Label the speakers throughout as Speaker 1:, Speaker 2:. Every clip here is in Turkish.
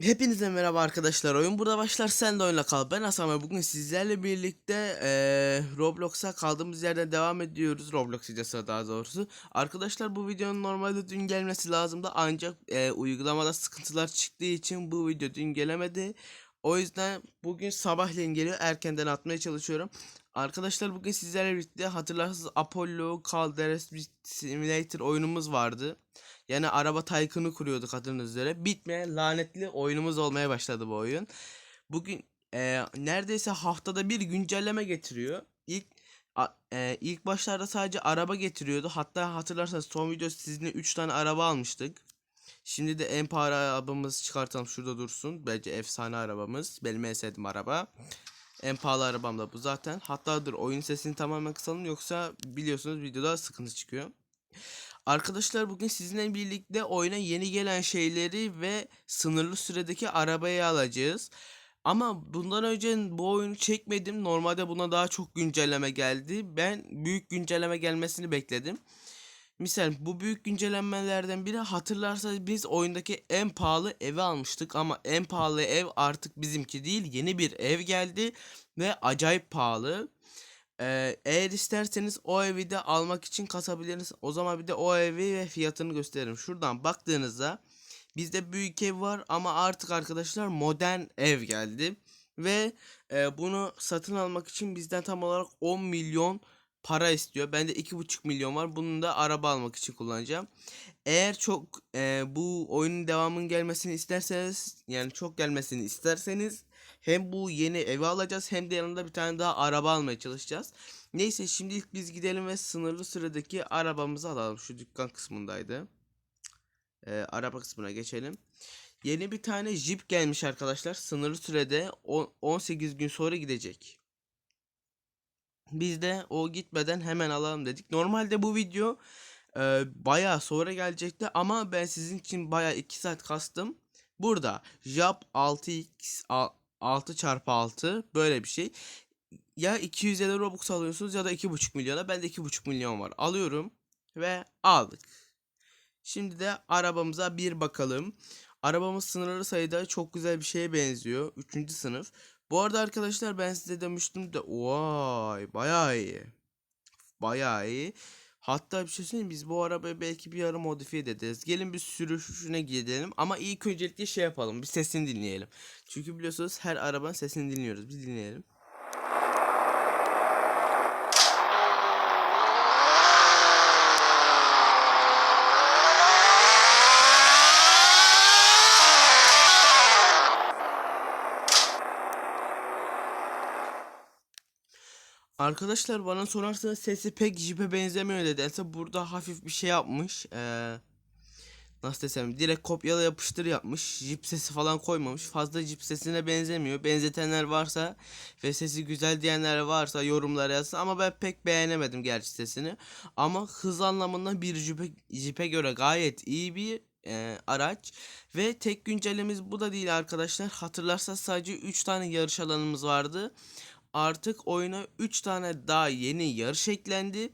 Speaker 1: Hepinize merhaba arkadaşlar. Oyun burada başlar. Sen de oyunla kal. Ben Hasan ve bugün sizlerle birlikte eee, Roblox'a kaldığımız yerden devam ediyoruz. Roblox videosu daha doğrusu. Arkadaşlar bu videonun normalde dün gelmesi lazımdı. Ancak eee, uygulamada sıkıntılar çıktığı için bu video dün gelemedi. O yüzden bugün sabahleyin geliyor. Erkenden atmaya çalışıyorum. Arkadaşlar bugün sizlerle birlikte hatırlarsınız Apollo Calderes Simulator oyunumuz vardı. Yani araba Tycoon'u kuruyorduk adınız üzere. Bitmeyen lanetli oyunumuz olmaya başladı bu oyun. Bugün e, neredeyse haftada bir güncelleme getiriyor. İlk a- e, ilk başlarda sadece araba getiriyordu. Hatta hatırlarsanız son video sizinle 3 tane araba almıştık. Şimdi de en pahalı arabamızı çıkartalım şurada dursun. Bence efsane arabamız. Benim en sevdiğim araba. En pahalı arabam da bu zaten. Hatta dur oyun sesini tamamen kısalım yoksa biliyorsunuz videoda sıkıntı çıkıyor. Arkadaşlar bugün sizinle birlikte oyuna yeni gelen şeyleri ve sınırlı süredeki arabayı alacağız. Ama bundan önce bu oyunu çekmedim. Normalde buna daha çok güncelleme geldi. Ben büyük güncelleme gelmesini bekledim. Misal bu büyük güncellemelerden biri hatırlarsanız biz oyundaki en pahalı evi almıştık ama en pahalı ev artık bizimki değil yeni bir ev geldi ve acayip pahalı. Ee, eğer isterseniz o evi de almak için kasabilirsiniz. O zaman bir de o evi ve fiyatını gösteririm. Şuradan baktığınızda bizde büyük ev var ama artık arkadaşlar modern ev geldi. Ve e, bunu satın almak için bizden tam olarak 10 milyon para istiyor. Bende 2,5 milyon var. Bunu da araba almak için kullanacağım. Eğer çok e, bu oyunun devamının gelmesini isterseniz yani çok gelmesini isterseniz hem bu yeni evi alacağız hem de yanında bir tane daha araba almaya çalışacağız. Neyse şimdi ilk biz gidelim ve sınırlı süredeki arabamızı alalım. Şu dükkan kısmındaydı. Ee, araba kısmına geçelim. Yeni bir tane Jeep gelmiş arkadaşlar. Sınırlı sürede on- 18 gün sonra gidecek. Biz de o gitmeden hemen alalım dedik. Normalde bu video e, bayağı sonra gelecekti ama ben sizin için bayağı 2 saat kastım. Burada Jap 6x 6 çarpı 6 böyle bir şey. Ya 250 Robux alıyorsunuz ya da 2,5 milyona. Bende 2,5 milyon var. Alıyorum ve aldık. Şimdi de arabamıza bir bakalım. Arabamız sınırlı sayıda çok güzel bir şeye benziyor. Üçüncü sınıf. Bu arada arkadaşlar ben size demiştim de vay bayağı iyi. Bayağı iyi. Hatta bir şey söyleyeyim biz bu arabayı belki bir ara modifiye ederiz. Gelin bir sürüşüne gidelim ama ilk öncelikle şey yapalım. Bir sesini dinleyelim. Çünkü biliyorsunuz her arabanın sesini dinliyoruz. Bir dinleyelim. Arkadaşlar bana sorarsanız sesi pek Jeep'e benzemiyor nedense burada hafif bir şey yapmış. Ee, nasıl desem direkt kopyala yapıştır yapmış. Jeep sesi falan koymamış. Fazla Jeep sesine benzemiyor. Benzetenler varsa ve sesi güzel diyenler varsa yorumlara yazsın. Ama ben pek beğenemedim gerçi sesini. Ama hız anlamında bir Jeep'e Jeep'e göre gayet iyi bir e, araç. Ve tek güncellememiz bu da değil arkadaşlar. Hatırlarsanız sadece 3 tane yarış alanımız vardı artık oyuna 3 tane daha yeni yarış eklendi.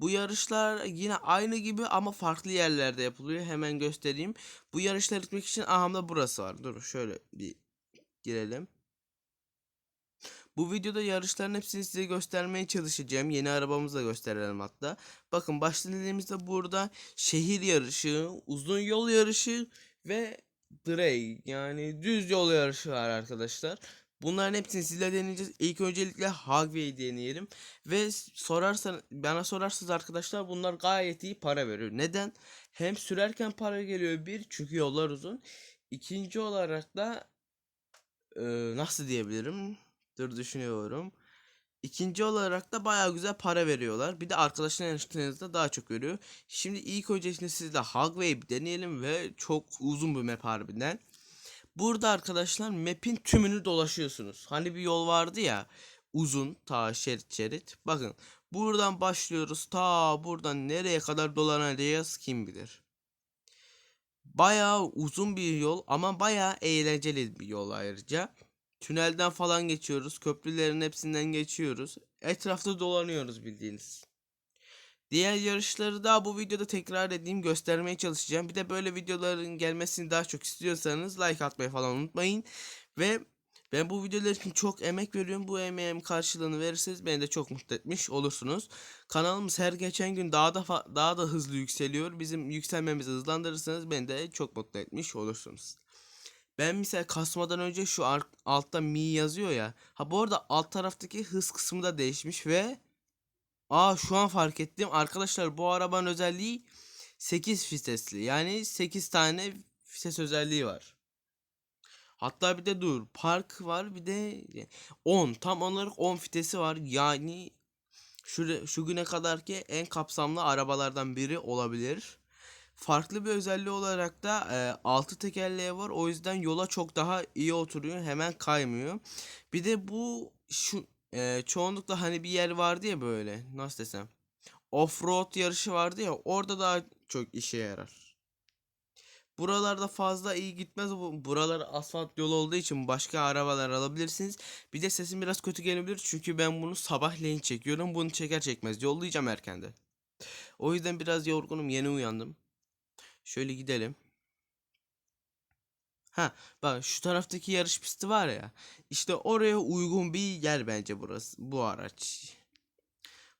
Speaker 1: Bu yarışlar yine aynı gibi ama farklı yerlerde yapılıyor. Hemen göstereyim. Bu yarışlara gitmek için ahamda burası var. Dur şöyle bir girelim. Bu videoda yarışların hepsini size göstermeye çalışacağım. Yeni arabamızı da gösterelim hatta. Bakın başta dediğimizde burada şehir yarışı, uzun yol yarışı ve Drag yani düz yol yarışı var arkadaşlar. Bunların hepsini sizle deneyeceğiz. İlk öncelikle Hagway'i deneyelim. Ve sorarsan bana sorarsanız arkadaşlar bunlar gayet iyi para veriyor. Neden? Hem sürerken para geliyor bir çünkü yollar uzun. İkinci olarak da e, nasıl diyebilirim? Dur düşünüyorum. İkinci olarak da bayağı güzel para veriyorlar. Bir de arkadaşlar yarıştığınızda daha çok veriyor. Şimdi ilk öncelikle sizle bir deneyelim ve çok uzun bir map harbiden. Burada arkadaşlar map'in tümünü dolaşıyorsunuz. Hani bir yol vardı ya uzun ta şerit şerit. Bakın buradan başlıyoruz ta buradan nereye kadar dolanacağız kim bilir. Bayağı uzun bir yol ama bayağı eğlenceli bir yol ayrıca. Tünelden falan geçiyoruz. Köprülerin hepsinden geçiyoruz. Etrafta dolanıyoruz bildiğiniz. Diğer yarışları da bu videoda tekrar edeyim göstermeye çalışacağım. Bir de böyle videoların gelmesini daha çok istiyorsanız like atmayı falan unutmayın. Ve ben bu videolar için çok emek veriyorum. Bu emeğim karşılığını verirseniz beni de çok mutlu etmiş olursunuz. Kanalımız her geçen gün daha da daha da hızlı yükseliyor. Bizim yükselmemizi hızlandırırsanız beni de çok mutlu etmiş olursunuz. Ben mesela kasmadan önce şu altta mi yazıyor ya. Ha bu arada alt taraftaki hız kısmı da değişmiş ve Aa şu an fark ettim. Arkadaşlar bu arabanın özelliği 8 vitesli. Yani 8 tane vites özelliği var. Hatta bir de dur. Park var bir de 10. Tam olarak 10 vitesi var. Yani şu, şu güne kadarki en kapsamlı arabalardan biri olabilir. Farklı bir özelliği olarak da e, 6 tekerleği var. O yüzden yola çok daha iyi oturuyor. Hemen kaymıyor. Bir de bu şu e, çoğunlukla hani bir yer vardı ya böyle. Nasıl desem. Offroad yarışı vardı ya. Orada daha çok işe yarar. Buralarda fazla iyi gitmez. Bu buralar asfalt yol olduğu için başka arabalar alabilirsiniz. Bir de sesim biraz kötü gelebilir çünkü ben bunu sabahleyin çekiyorum. Bunu çeker çekmez yollayacağım erkende. O yüzden biraz yorgunum. Yeni uyandım. Şöyle gidelim. Ha, bak şu taraftaki yarış pisti var ya. İşte oraya uygun bir yer bence burası. Bu araç.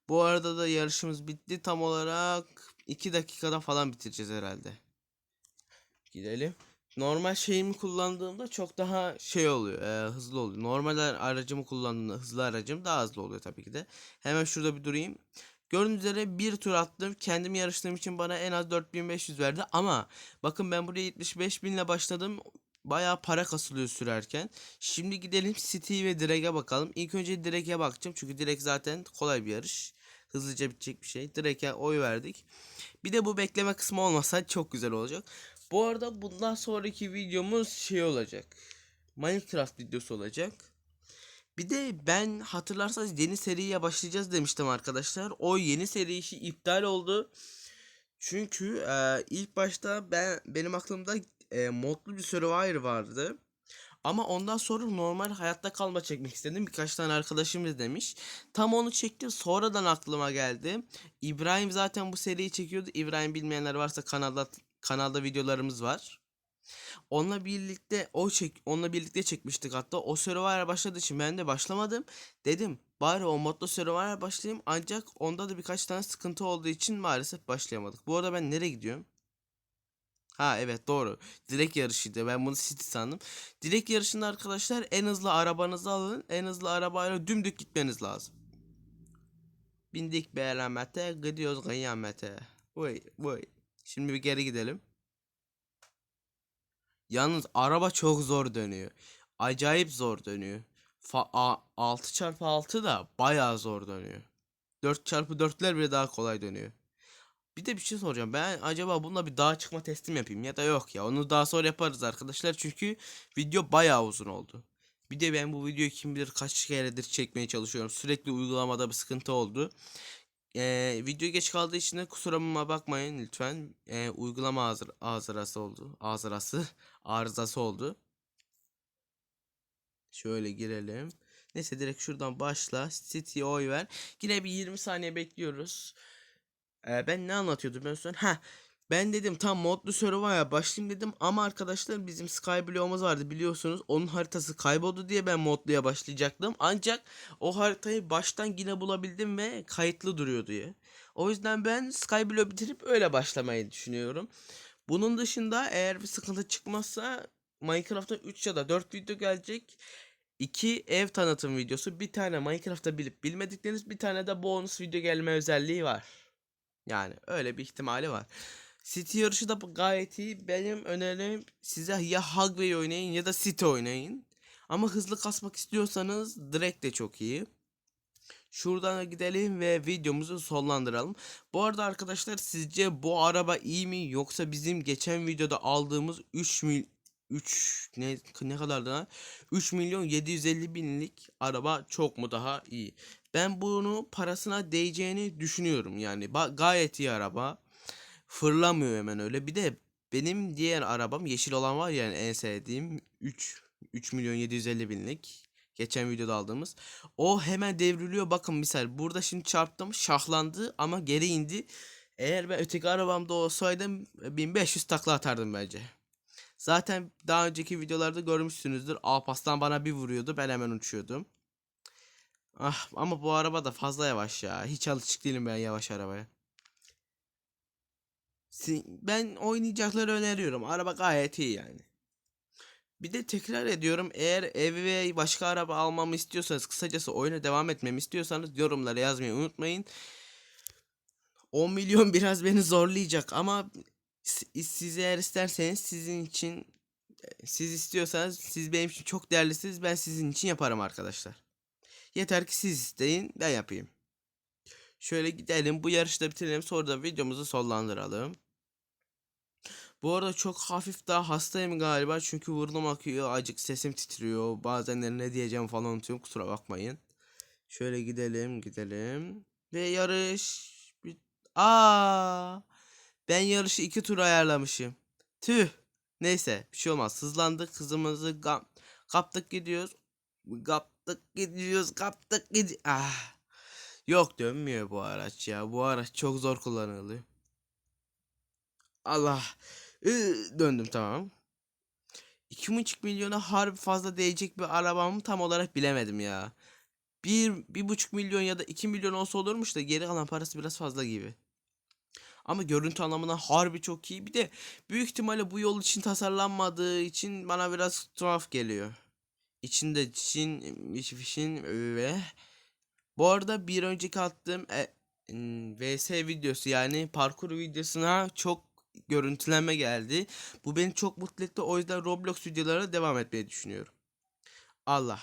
Speaker 1: Bu arada da yarışımız bitti. Tam olarak 2 dakikada falan bitireceğiz herhalde. Gidelim. Normal şeyimi kullandığımda çok daha şey oluyor, e, hızlı oluyor. Normal aracımı kullandığımda hızlı aracım daha hızlı oluyor tabii ki de. Hemen şurada bir durayım. Gördüğünüz üzere bir tur attım. Kendim yarıştığım için bana en az 4500 verdi ama bakın ben buraya 75.000 ile başladım. Bayağı para kasılıyor sürerken. Şimdi gidelim City ve Drake'e bakalım. İlk önce Drake'e bakacağım çünkü Drake zaten kolay bir yarış. Hızlıca bitecek bir şey. Drake'e oy verdik. Bir de bu bekleme kısmı olmasa çok güzel olacak. Bu arada bundan sonraki videomuz şey olacak. Minecraft videosu olacak. Bir de ben hatırlarsanız yeni seriye başlayacağız demiştim arkadaşlar. O yeni seri işi iptal oldu. Çünkü e, ilk başta ben benim aklımda e, modlu bir Survivor vardı. Ama ondan sonra normal hayatta kalma çekmek istedim. Birkaç tane arkadaşım da demiş. Tam onu çektim. Sonradan aklıma geldi. İbrahim zaten bu seriyi çekiyordu. İbrahim bilmeyenler varsa kanalda kanalda videolarımız var. Onunla birlikte o çek onunla birlikte çekmiştik hatta. O Survivor'a başladığı için ben de başlamadım. Dedim bari o modda Survivor'a başlayayım. Ancak onda da birkaç tane sıkıntı olduğu için maalesef başlayamadık. Bu arada ben nereye gidiyorum? Ha evet doğru. Direkt yarışıydı. Ben bunu City sandım. Direkt yarışında arkadaşlar en hızlı arabanızı alın. En hızlı arabayla dümdük gitmeniz lazım. Bindik bir gidiyoruz kıyamete. Vay vay. Şimdi bir geri gidelim. Yalnız araba çok zor dönüyor. Acayip zor dönüyor. Fa a- 6x6 da bayağı zor dönüyor. 4x4'ler bile daha kolay dönüyor. Bir de bir şey soracağım. Ben acaba bununla bir dağa çıkma testim yapayım ya da yok ya. Onu daha sonra yaparız arkadaşlar. Çünkü video bayağı uzun oldu. Bir de ben bu videoyu kim bilir kaç keredir çekmeye çalışıyorum. Sürekli uygulamada bir sıkıntı oldu. Ee, video geç kaldığı için de kusuruma bakmayın lütfen. Ee, uygulama azır, azırası oldu. Azırası, arızası oldu. Şöyle girelim. Neyse direkt şuradan başla. City'ye oy ver. Yine bir 20 saniye bekliyoruz. Ee, ben ne anlatıyordum ben sonra? Ha, ben dedim tam modlu Survivor'a başlayayım dedim ama arkadaşlar bizim Skyblock'umuz vardı biliyorsunuz. Onun haritası kayboldu diye ben modluya başlayacaktım. Ancak o haritayı baştan yine bulabildim ve kayıtlı duruyor diye. O yüzden ben Skyblock bitirip öyle başlamayı düşünüyorum. Bunun dışında eğer bir sıkıntı çıkmazsa Minecraft'ta 3 ya da 4 video gelecek. 2 ev tanıtım videosu, bir tane Minecraft'ta bilip bilmedikleriniz, bir tane de bonus video gelme özelliği var. Yani öyle bir ihtimali var. City yarışı da gayet iyi. Benim önerim size ya Hugway oynayın ya da City oynayın. Ama hızlı kasmak istiyorsanız direkt de çok iyi. Şuradan gidelim ve videomuzu sonlandıralım. Bu arada arkadaşlar sizce bu araba iyi mi yoksa bizim geçen videoda aldığımız 3 mil 3 ne ne kadardı lan? 3 milyon 750 binlik araba çok mu daha iyi? Ben bunu parasına değeceğini düşünüyorum yani. Gayet iyi araba. Fırlamıyor hemen öyle. Bir de benim diğer arabam yeşil olan var yani en sevdiğim 3 3 milyon 750 binlik. Geçen videoda aldığımız. O hemen devriliyor. Bakın misal burada şimdi çarptım şahlandı ama geri indi. Eğer ben öteki arabamda olsaydım 1500 takla atardım bence. Zaten daha önceki videolarda görmüşsünüzdür. Alpaslan bana bir vuruyordu. Ben hemen uçuyordum. Ah ama bu araba da fazla yavaş ya. Hiç alışık değilim ben yavaş arabaya. Ben oynayacakları öneriyorum. Araba gayet iyi yani. Bir de tekrar ediyorum eğer ev ve başka araba almamı istiyorsanız kısacası oyuna devam etmemi istiyorsanız yorumlara yazmayı unutmayın. 10 milyon biraz beni zorlayacak ama si- siz eğer isterseniz sizin için siz istiyorsanız siz benim için çok değerlisiniz ben sizin için yaparım arkadaşlar. Yeter ki siz isteyin ben yapayım. Şöyle gidelim bu yarışı da bitirelim sonra da videomuzu sonlandıralım. Bu arada çok hafif daha hastayım galiba çünkü burnum akıyor, acık sesim titriyor. Bazen ne diyeceğim falan unutuyorum kusura bakmayın. Şöyle gidelim, gidelim. Ve yarış Aa! Ben yarışı iki tur ayarlamışım. Tüh. Neyse, bir şey olmaz. Hızlandık, hızımızı kaptık gidiyoruz. Kaptık gidiyoruz, kaptık gidiyoruz. Ah. Yok dönmüyor bu araç ya. Bu araç çok zor kullanılıyor. Allah. Iı, döndüm tamam. 2,5 milyona harbi fazla değecek bir arabamı tam olarak bilemedim ya. 1 1,5 milyon ya da 2 milyon olsa olurmuş da geri kalan parası biraz fazla gibi. Ama görüntü anlamına harbi çok iyi. Bir de büyük ihtimalle bu yol için tasarlanmadığı için bana biraz tuhaf geliyor. İçinde Çin, işin ve bu arada bir önceki attığım e, VS videosu yani parkur videosuna çok görüntülenme geldi. Bu beni çok mutlu etti. O yüzden Roblox videolarına devam etmeyi düşünüyorum. Allah.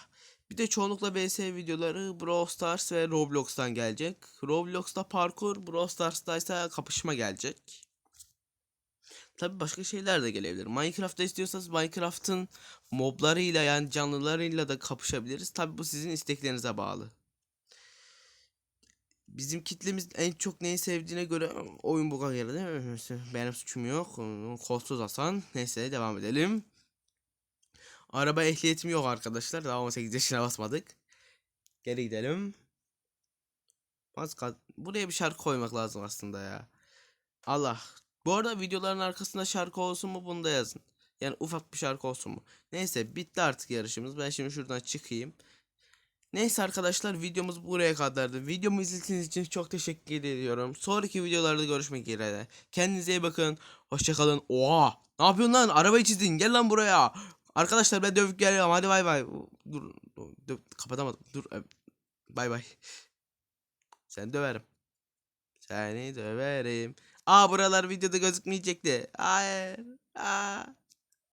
Speaker 1: Bir de çoğunlukla VS videoları Brawl Stars ve Roblox'tan gelecek. Roblox'ta parkur, Brawl Stars'ta ise kapışma gelecek. Tabi başka şeyler de gelebilir. Minecraft'ta istiyorsanız Minecraft'ın moblarıyla yani canlılarıyla da kapışabiliriz. Tabi bu sizin isteklerinize bağlı. Bizim kitlemiz en çok neyi sevdiğine göre oyun buga geldi değil mi? Benim suçum yok. Kolsuz Hasan. Neyse devam edelim. Araba ehliyetim yok arkadaşlar. Daha 18 yaşına basmadık. Geri gidelim. Buraya bir şarkı koymak lazım aslında ya. Allah. Bu arada videoların arkasında şarkı olsun mu bunu da yazın. Yani ufak bir şarkı olsun mu? Neyse bitti artık yarışımız. Ben şimdi şuradan çıkayım. Neyse arkadaşlar videomuz buraya kadardı. Videomu izlediğiniz için çok teşekkür ediyorum. Sonraki videolarda görüşmek üzere. Kendinize iyi bakın. Hoşçakalın. Oha! Ne yapıyorsun lan? Arabayı çizdin. Gel lan buraya. Arkadaşlar ben dövüp geliyorum. Hadi bay bay. Dur. dur kapatamadım. Dur. Bay bay. Sen döverim. Seni döverim. Aa buralar videoda gözükmeyecekti. Hayır. Aa.